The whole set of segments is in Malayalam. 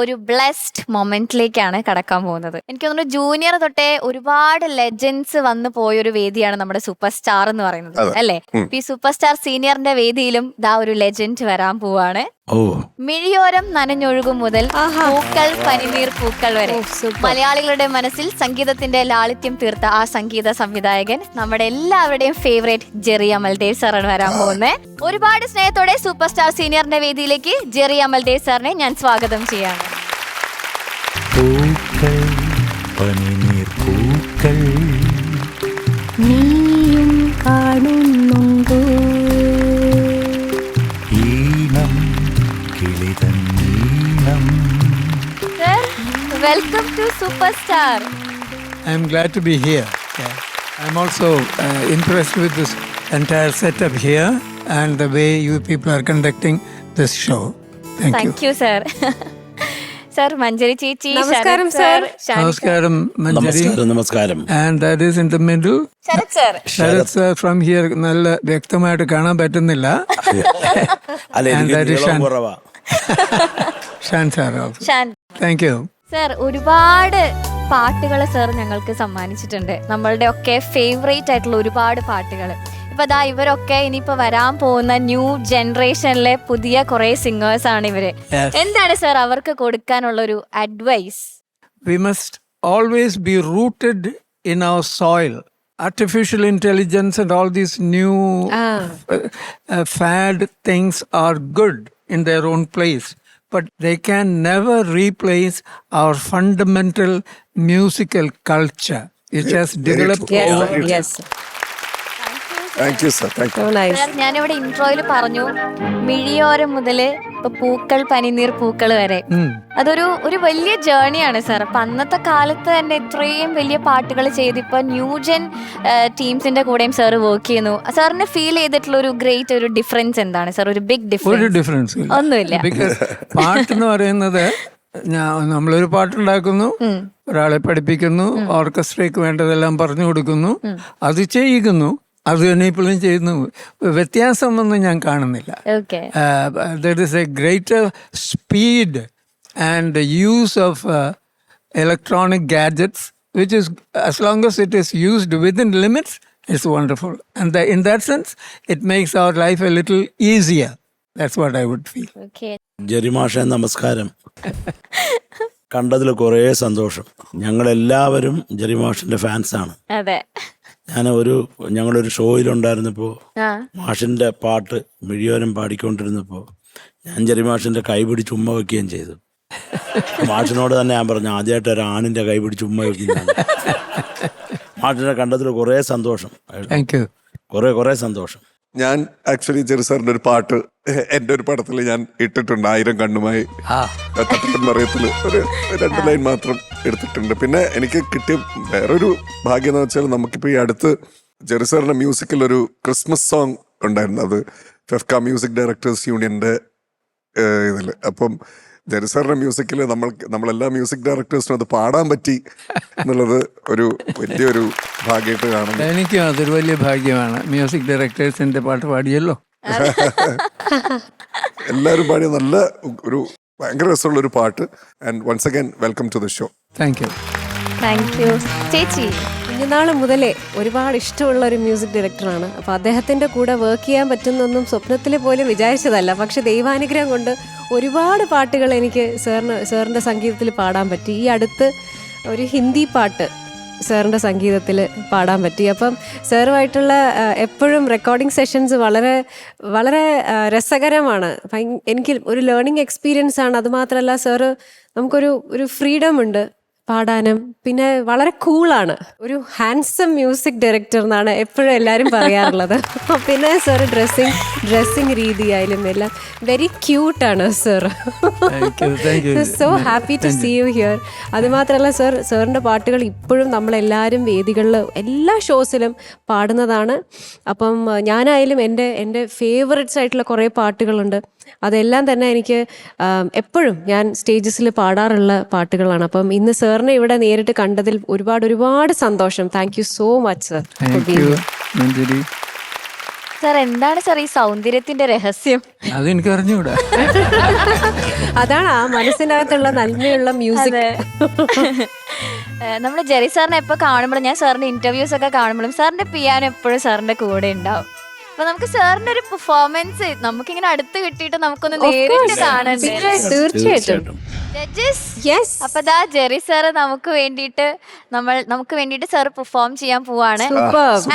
ഒരു ബ്ലെസ്ഡ് മൊമെന്റിലേക്കാണ് കടക്കാൻ പോകുന്നത്. എനിക്ക് തോന്നുന്നു ജൂനിയർ തൊട്ടേ ഒരുപാട് ലെജൻസ് വന്നു പോയ ഒരു വേദിയാണ് നമ്മുടെ സൂപ്പർ സ്റ്റാർ എന്ന് പറയുന്നത് അല്ലെ. ഈ സൂപ്പർ സ്റ്റാർ സീനിയറിന്റെ വേദിയിലും ഇതാ ഒരു ലെജൻഡ് വരാൻ പോവാണ്. മിഴിയോരം നനഞ്ഞൊഴുകും മുതൽ. പൂക്കൾ പനിനീർ പൂക്കൾ വരെ. മലയാളികളുടെ മനസ്സിൽ സംഗീതത്തിന്റെ ലാളിത്യം തീർത്ത ആ സംഗീത സംവിധായകൻ നമ്മുടെ എല്ലാവരുടെയും ഫേവറേറ്റ് ജെറി അമൽദേവ് സാറാണ് വരാൻ പോകുന്നത് ഒരുപാട് സ്നേഹത്തോടെ സൂപ്പർ സ്റ്റാർ സീനിയറിന്റെ വേദിയിലേക്ക് ജെറി അമൽദേവ് സാറിനെ ഞാൻ സ്വാഗതം ചെയ്യാണ്. പൂക്കൾ പനിനീർ പൂക്കൾ. നീയും കാണുന്നുണ്ടോ welcome to super star I'm glad to be here. Yeah. I'm also uh, impressed with this entire setup here and the way you people are conducting this show. Thank, you. Thank you sir sir Manjari ചേച്ചി നമസ്കാരം. Shani- Namaskaram, Manjari. നമസ്കാരം and And that is in the middle. Sharath sir Sharath sir from here നല്ല വ്യക്തമായിട്ട് കാണാൻ പറ്റുന്നില്ല is നീളം Shan. കുറവാ Shan sir. Shan Thank you. Sir ഒരുപാട് പാട്ടുകൾ സർ ഞങ്ങൾക്ക് സമ്മാനിച്ചിട്ടുണ്ട്. നമ്മളുടെ ഒക്കെ ഫേവറേറ്റ് ആയിട്ടുള്ള ഒരുപാട് പാട്ടുകൾ ഇപ്പൊ അതാ ഇവരൊക്കെ ഇനിയിപ്പോ വരാൻ പോകുന്ന ന്യൂ ജനറേഷനിലെ പുതിയ കുറെ സിംഗേഴ്സ് ആണ് ഇവർ. എന്താണ് സർ അവർക്ക് കൊടുക്കാനുള്ള ഒരു advice we must always be rooted in our soil Artificial intelligence and all these new Ah. uh, uh, fad things are good in their own place, but they can never replace our fundamental musical culture, which has developed over Yes. Thank you sir thank you ഞാനിവിടെ ഇൻട്രോയിൽ പറഞ്ഞു മിഴിയോരം മുതൽ ഇപ്പൊ പൂക്കൾ പനിനീർ പൂക്കൾ വരെ. അതൊരു ഒരു വലിയ ജേണിയാണ് സാർ അപ്പൊ അന്നത്തെ കാലത്ത് തന്നെ ഇത്രയും വലിയ പാട്ടുകൾ ചെയ്ത് ഇപ്പൊ ന്യൂജൻ ടീംസിന്റെ കൂടെയും സാർ വർക്ക് ചെയ്യുന്നു. സാറിന് ഫീൽ ചെയ്തിട്ടുള്ള ഒരു ഗ്രേറ്റ് ഒരു ഡിഫറൻസ് എന്താണ് സാർ ഒരു ബിഗ് ഡിഫറൻസ് ഡിഫറൻസ് ഒന്നുമില്ല. ബിക്കോസ് പാട്ടെന്ന് പറയുന്നത് നമ്മളൊരു പാട്ടുണ്ടാക്കുന്നു ഒരാളെ പഠിപ്പിക്കുന്നു ഓർക്കസ്ട്രയ്ക്ക് വേണ്ടതെല്ലാം പറഞ്ഞു കൊടുക്കുന്നു അത് ചെയ്യിക്കുന്നു അത് തന്നെ ഇപ്പോഴും ചെയ്യുന്നു. വ്യത്യാസമൊന്നും ഞാൻ കാണുന്നില്ല. Okay there is a greater speed and use of electronic gadgets which is as long as it is used within limits limits wonderful. And the, in that sense it makes our life a little easier. That's what i would feel. Okay ജെറിമാഷ നമസ്കാരം. കണ്ടതിൽ കുറേ സന്തോഷം. ഞങ്ങളെല്ലാവരും ജെറിമാഷിന്റെ ഫാൻസാണ് അതെ. ഞാൻ ഒരു ഞങ്ങളൊരു ഷോയിലുണ്ടായിരുന്നപ്പോൾ ആ. മാഷിന്റെ പാട്ട് മിഴിയോരം പാടിക്കൊണ്ടിരുന്നപ്പോൾ ഞാൻ ചെറിയ മാഷിന്റെ കൈ പിടിച്ച് ഉമ്മ വെക്കുകയും ചെയ്തു. മാഷിനോട് തന്നെ ഞാൻ പറഞ്ഞു ആദ്യമായിട്ട് ഒരു ആണിന്റെ കൈ പിടിച്ച് ഉമ്മ വെക്കുന്നതാണ് മാഷിനെ കണ്ടതിൽ കുറേ സന്തോഷം. കുറേ കുറേ സന്തോഷം. ഞാൻ ആക്ച്വലി ജെറി സാറിന്റെ ഒരു പാട്ട് എന്റെ ഒരു പടത്തിൽ ഞാൻ ഇട്ടിട്ടുണ്ട് ആയിരം കണ്ണുമായി. തട്ടപ്പൻ മറിയത്തിൽ ഒരു രണ്ട് ലൈൻ മാത്രം എടുത്തിട്ടുണ്ട്. പിന്നെ എനിക്ക് കിട്ടിയ വേറൊരു ഭാഗ്യം എന്ന് വെച്ചാൽ നമുക്കിപ്പോ ഈ അടുത്ത് ജെറി സാറിന്റെ മ്യൂസിക്കിൽ ഒരു ക്രിസ്മസ് സോങ് ഉണ്ടായിരുന്നു. അത് ഫെഫ്ക മ്യൂസിക് ഡയറക്ടേഴ്സ് യൂണിയന്റെ ഇതിൽ. അപ്പം ജെറി സാറിന്റെ മ്യൂസിക്കിൽ നമ്മൾ നമ്മളെല്ലാ മ്യൂസിക് ഡയറക്ടേഴ്സിനും അത് പാടാൻ പറ്റി എന്നുള്ളത് ഒരു വലിയൊരു ഭാഗ്യമായിട്ട് കാണുന്നു. എനിക്കും അതൊരു വലിയ ഭാഗ്യമാണ്. മ്യൂസിക് ഡയറക്ടേഴ്സിന്റെ പാട്ട് പാടിയല്ലോ. എല്ലാവരും പാടിയ നല്ല ഒരു ഭയങ്കര രസമുള്ള ഒരു പാട്ട്. And once again welcome to the show thank you thank you ചേച്ചി കുഞ്ഞുനാൾ മുതലേ ഒരുപാട് ഇഷ്ടമുള്ള ഒരു മ്യൂസിക് ഡയറക്ടറാണ് അപ്പോൾ അദ്ദേഹത്തിന്റെ കൂടെ വർക്ക് ചെയ്യാൻ പറ്റുന്നൊന്നും സ്വപ്നത്തിൽ പോലും വിചാരിച്ചതല്ല. പക്ഷെ ദൈവാനുഗ്രഹം കൊണ്ട് ഒരുപാട് പാട്ടുകൾ എനിക്ക് സാറിന് സാറിന്റെ സംഗീതത്തിൽ പാടാൻ പറ്റി. ഈ അടുത്ത് ഒരു ഹിന്ദി പാട്ട് സാറിന്റെ സംഗീതത്തിൽ പാടാൻ പറ്റി. അപ്പം സാറുമായിട്ടുള്ള എപ്പോഴും റെക്കോർഡിംഗ് സെഷൻസ് വളരെ വളരെ രസകരമാണ്. എനിക്ക് ഒരു ലേണിംഗ് എക്സ്പീരിയൻസ് ആണ്. അതുമാത്രമല്ല സാറ് നമുക്കൊരു ഒരു ഫ്രീഡം ഉണ്ട്. പാടാനും പിന്നെ വളരെ കൂളാണ്. ഒരു ഹാൻസം മ്യൂസിക് ഡയറക്ടർ എന്നാണ് എപ്പോഴും എല്ലാവരും പറയാറുള്ളത്. പിന്നെ സാർ ഡ്രസ്സിങ് ഡ്രസ്സിങ് രീതിയായാലും എല്ലാം very ക്യൂട്ടാണ് sir. So happy to see you here അതുമാത്രമല്ല സർ സാറിന്റെ പാട്ടുകൾ ഇപ്പോഴും നമ്മളെല്ലാവരും വേദികളിൽ എല്ലാ ഷോസിലും പാടുന്നതാണ്. അപ്പം ഞാനായാലും എന്റെ എന്റെ ഫേവറേറ്റ്സ് ആയിട്ടുള്ള കുറേ പാട്ടുകളുണ്ട്. അതെല്ലാം തന്നെ എനിക്ക് എപ്പോഴും ഞാൻ സ്റ്റേജസിൽ പാടാറുള്ള പാട്ടുകളാണ്. അപ്പം ഇന്ന് സാറിനെ ഇവിടെ നേരിട്ട് കണ്ടതിൽ ഒരുപാട് ഒരുപാട് സന്തോഷം. Thank you so much sir sir എന്താണ് സാർ ഈ സൗന്ദര്യത്തിന്റെ രഹസ്യം? അതെനിക്ക് അറിഞ്ഞുകൂടാ അതാണ് ആ മനസ്സിനകത്തുള്ള നന്മയുള്ള മ്യൂസിക് നമ്മൾ ജെറി സാറിനെ എപ്പോൾ കാണുമ്പോഴും ഞാൻ സാറിന്റെ ഇന്റർവ്യൂസ് ഒക്കെ കാണുമ്പോഴും സാറിന്റെ പിയാനോ എപ്പോഴും സാറിന്റെ കൂടെ ഉണ്ടാവും. അപ്പൊ നമുക്ക് സാറിന്റെ ഒരു പെർഫോമൻസ് നമുക്ക് നമുക്കിങ്ങനെ അടുത്ത് കിട്ടിയിട്ട് നമുക്കൊന്ന് നേരിട്ട് കാണണ്ടേ തീർച്ചയായിട്ടും. ജഡ്ജസ് യെസ് അപ്പൊ ദാ ജെറി സാറ് നമുക്ക് വേണ്ടിയിട്ട് നമ്മൾ നമുക്ക് വേണ്ടിയിട്ട് സാർ പെർഫോം ചെയ്യാൻ പോവാണ്.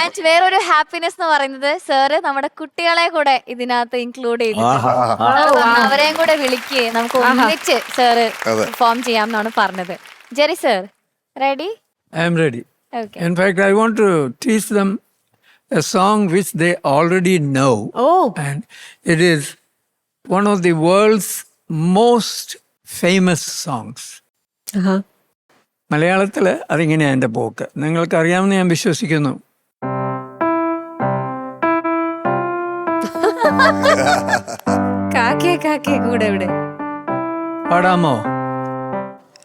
ആൻഡ് വേറൊരു ഹാപ്പിനെസ് എന്ന് പറയുന്നത് സാറ് നമ്മുടെ കുട്ടികളെ കൂടെ ഇതിനകത്ത് ഇൻക്ലൂഡ് ചെയ്തിട്ടുണ്ട്. അവരെയും കൂടെ വിളിക്കുകയും നമുക്ക് ഒന്നിച്ച് സാറ് പെർഫോം ചെയ്യാം എന്നാണ് പറഞ്ഞത്. Jerry sir ready I'm ready okay in I want to teach them a song which they already know. Oh. And it is one of the world's most famous songs. മലയാളത്തിൽ അതിങ്ങനെയാണ് എന്റെ പോക്ക് നിങ്ങൾക്ക് അറിയാമെന്ന് ഞാൻ വിശ്വസിക്കുന്നു കാക്കേ കാക്കേ കൂടെ ഇവിടെ പാടാമോ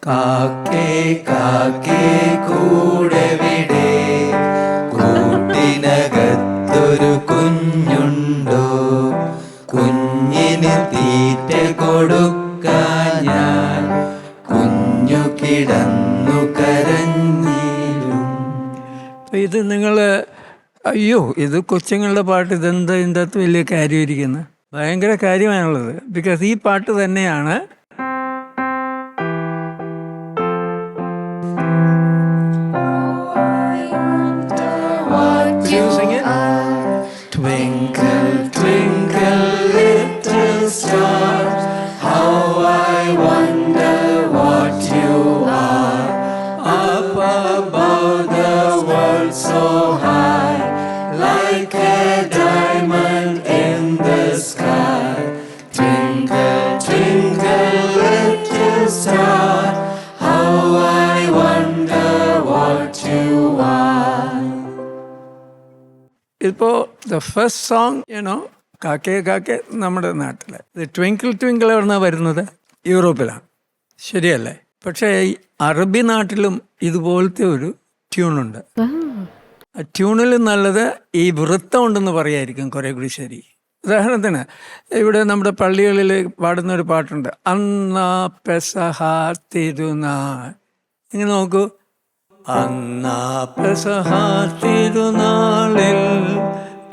കാക്കേ കാക്കേ കൂടെ വിടെ കൂട്ടിനകത്തൊരു കുഞ്ഞുണ്ടോ? കുഞ്ഞിന് തീറ്റ കൊടുക്കാൻ ഞാൻ കുഞ്ഞു കിടന്നു കരഞ്ഞിരും ഇത് നിങ്ങൾ അയ്യോ ഇത് കൊച്ചുങ്ങളുടെ പാട്ട് ഇതെന്താ ഇതിന്റെ അകത്ത് വലിയ കാര്യം ഇരിക്കുന്നത് ഭയങ്കര കാര്യമാണുള്ളത്. ബിക്കോസ് ഈ പാട്ട് തന്നെയാണ് ഇപ്പോൾ ദ ഫസ്റ്റ് സോങ് യുനോ കാക്കേ കാക്കേ നമ്മുടെ നാട്ടിലെ. ഇത് ട്വിങ്കിൾ ട്വിങ്കിൾ എവിടുന്നാണ് വരുന്നത്? യൂറോപ്പിലാണ്. ശരിയല്ലേ? പക്ഷേ ഈ അറബി നാട്ടിലും ഇതുപോലത്തെ ഒരു ട്യൂണുണ്ട് ആ ട്യൂണിൽ നല്ലത് ഈ വൃത്തം ഉണ്ടെന്ന് പറയായിരിക്കും കുറേ കൂടി ശരി ഉദാഹരണത്തിന് ഇവിടെ നമ്മുടെ പള്ളികളിൽ പാടുന്ന ഒരു പാട്ടുണ്ട് അന്നാ പെസഹ തിരുനാ ഇങ്ങനെ നോക്കൂ. അന്നാ പെസഹ തിരുനാളിൽ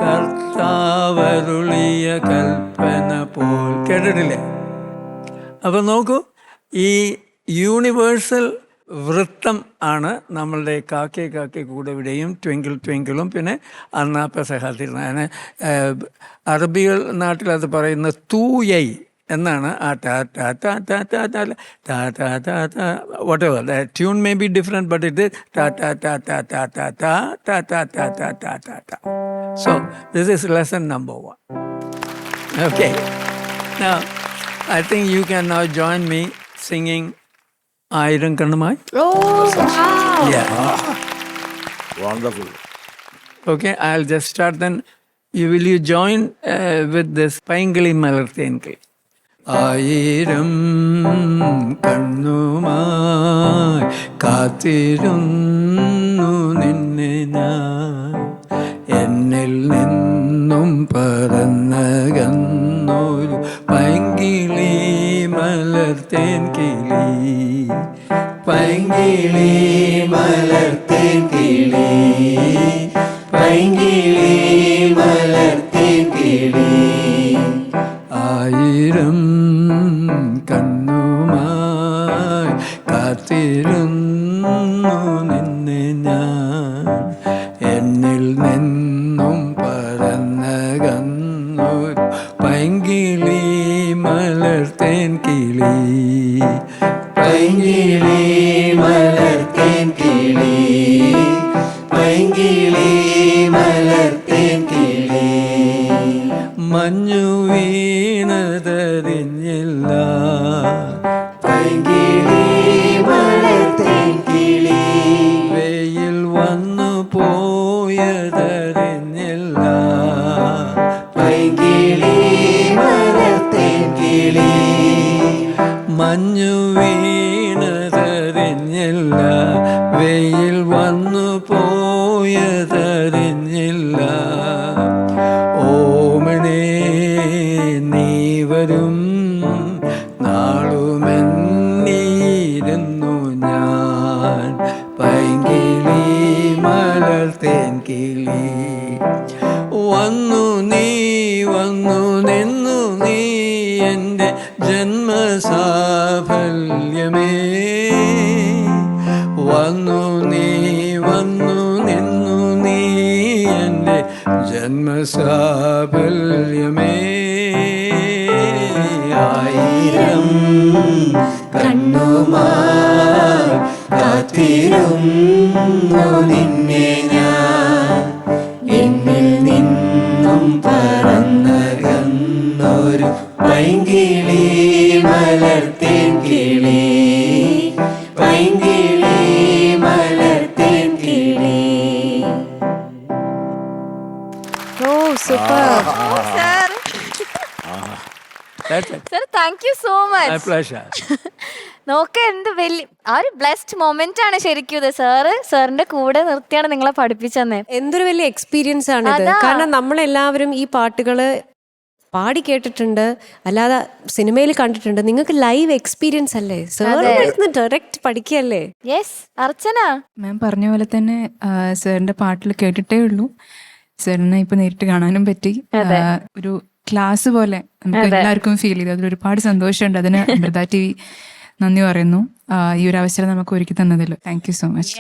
കർത്താവരുളിയ കൽപ്പന പോൽ കേട്ടിട്ടില്ലേ? അപ്പം നോക്കൂ ഈ യൂണിവേഴ്സൽ വൃത്തം ആണ് നമ്മളുടെ കാക്കെ കാക്കെ കൂടെ ഇവിടെയും ട്വിങ്കിൾ ട്വിങ്കിളും പിന്നെ അന്നാപ്പ സഹാത്തിരുന്ന അറബികൾ നാട്ടിൽ അത് പറയുന്ന തൂയൈ എന്നാണ് ആ ടാ ടാ ടാ ടാ ടാ ടാ ടാ ടാ ടാ ടാ whatever the tune may be different but it ടാ ടാ ടാ ടാ ടാ ടാ ടാ ടാ ടാ ടാ ടാ ടാ ടാ ടാ so this is lesson number one Okay. Now, I think you can now join me singing Iron Kannamai. Oh Yeah. Wonderful Okay, I'll just start then. You will you join uh, with this Paingali Malarthenki? ആയിരം കണ്ണുമായി കാത്തിരുന്നു നിന്നെ ഞാൻ. എന്നിൽ നിന്നും പറന്നകന്നൊരു പൈങ്കിളി മലർത്തേൻ കിളി. പൈങ്കിളി മലർത്തേൻ കിളി. പൈങ്കിളി പൈങ്കിളി മലർത്തേൻ കിളി പൈങ്കിളി മലർത്തേൻ കിളി മഞ്ഞു വീണതറിഞ്ഞില്ല പൈങ്കിളി മലർത്തേൻ കിളി വെയിൽ വന്നു പോയതറിഞ്ഞില്ല. you. സാഫല്യമേ ആയിരം കണ്ണുമാർ കാത്തിരുന്നു നിന്നെ ഞാൻ. എന്നിൽ നിന്നും പറന്നകന്നൊരു പൈങ്കിളി thank you so My much നോക്ക എന്ത് വലിയ ആ ഒരു ബ്ലെസ്ഡ് മൊമെന്റ് ആണ് ശരിക്കും ഇത്. സാറ് സാറിന്റെ കൂടെ നിർത്തിയാണ് നിങ്ങളെ പഠിപ്പിച്ചത് എന്തൊരു വലിയ എക്സ്പീരിയൻസ് ആണ് ഇത്. കാരണം നമ്മളെല്ലാവരും ഈ പാട്ടുകൾ പാടി കേട്ടിട്ടുണ്ട്. അല്ലാതെ സിനിമയിൽ കണ്ടിട്ടുണ്ട്. നിങ്ങൾക്ക് ലൈവ് എക്സ്പീരിയൻസ് അല്ലേ? സാർ ഡയറക്റ്റ് പഠിക്കല്ലേ യെസ് അർച്ചന. മാം പറഞ്ഞ പോലെ തന്നെ സാറിന്റെ പാട്ടിൽ കേട്ടിട്ടേ ഉള്ളൂ. സാറിനെ ഇപ്പൊ നേരിട്ട് കാണാനും പറ്റി. ഒരു ക്ലാസ് പോലെ നമുക്ക് എല്ലാവർക്കും ഫീൽ ചെയ്തു. അതിൽ ഒരുപാട് സന്തോഷമുണ്ട്. അതിന് അമൃത ടി വി നന്ദി പറയുന്നു. ഈ ഒരു അവസരം നമുക്ക് ഒരുക്കി തന്നതിൽ. Thank you so much